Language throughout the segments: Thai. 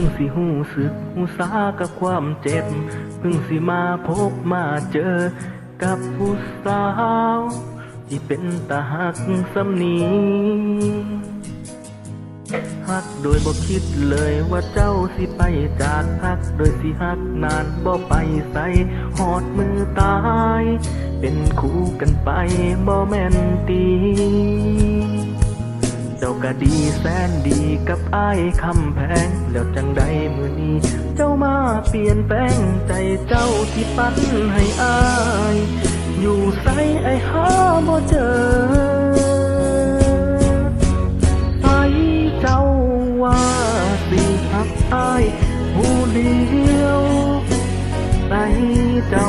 พึ่งสิหูสากับความเจ็บ เพิ่งสิมาพบมาเจอกับผู้สาว ที่เป็นตาหักสำนีหักโดยบ่คิดเลยว่าเจ้าสิไปจากหัก โดยสิหักนานบ่ไปใส่หอดมือตาย เป็นคู่กันไปบ่แม่นตี ดีแสนดีกับอ้ายคำแพง แล้วจังใดมือนี้ เจ้ามาเปลี่ยนแปลงใจเจ้าที่ปั้นให้อ้าย อยู่ใสไอ้หาบ่เจอใสเจ้าว่าสิหักอ้ายผู้เดียวใสเจ้า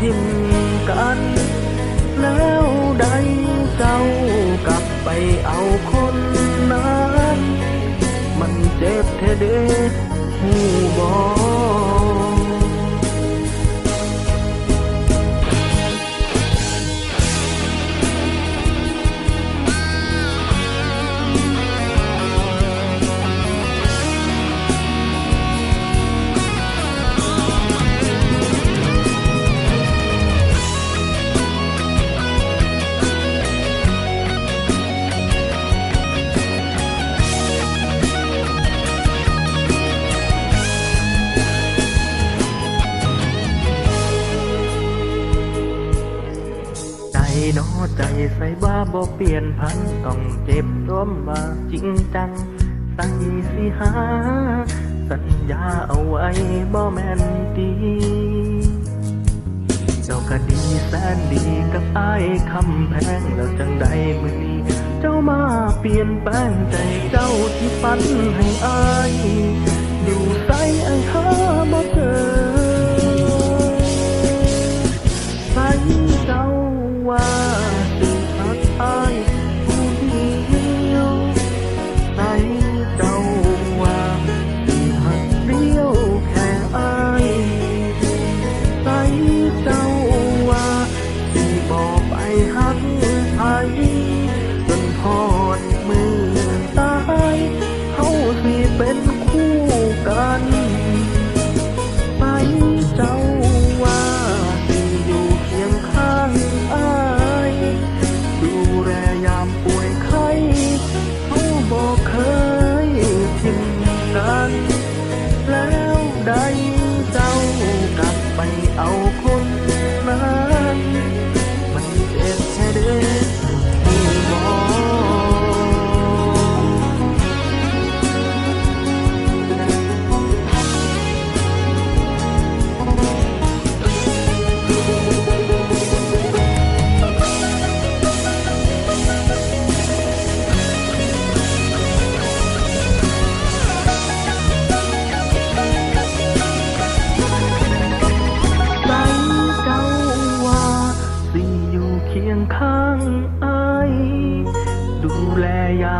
ทิมกัน แล้วใดเจ้ากลับไปเอาคนนั้น มันเจ็บแท้เด้หู นอใจใส่บ้าบ่เปลี่ยนพันต้องเจ็บร่วมว่าจริงจังตั้งสิหา สัญญาเอาไว้บ่แม่นดีเจ้าก็ดีแสนดีกับไอ้คำแพงแล้วจังใดมือนี้เจ้ามาเปลี่ยนแปลงใจเจ้าที่ฝันให้อ้าย กั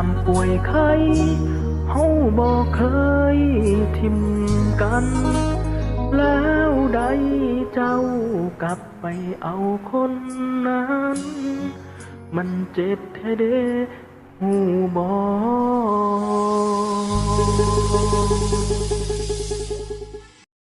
ามป่วยไข้เฮาบ่เคยทิมกัน แล้วใดเจ้ากลับไปเอาคนนั้น มันเจ็บแท้เด้หูบอ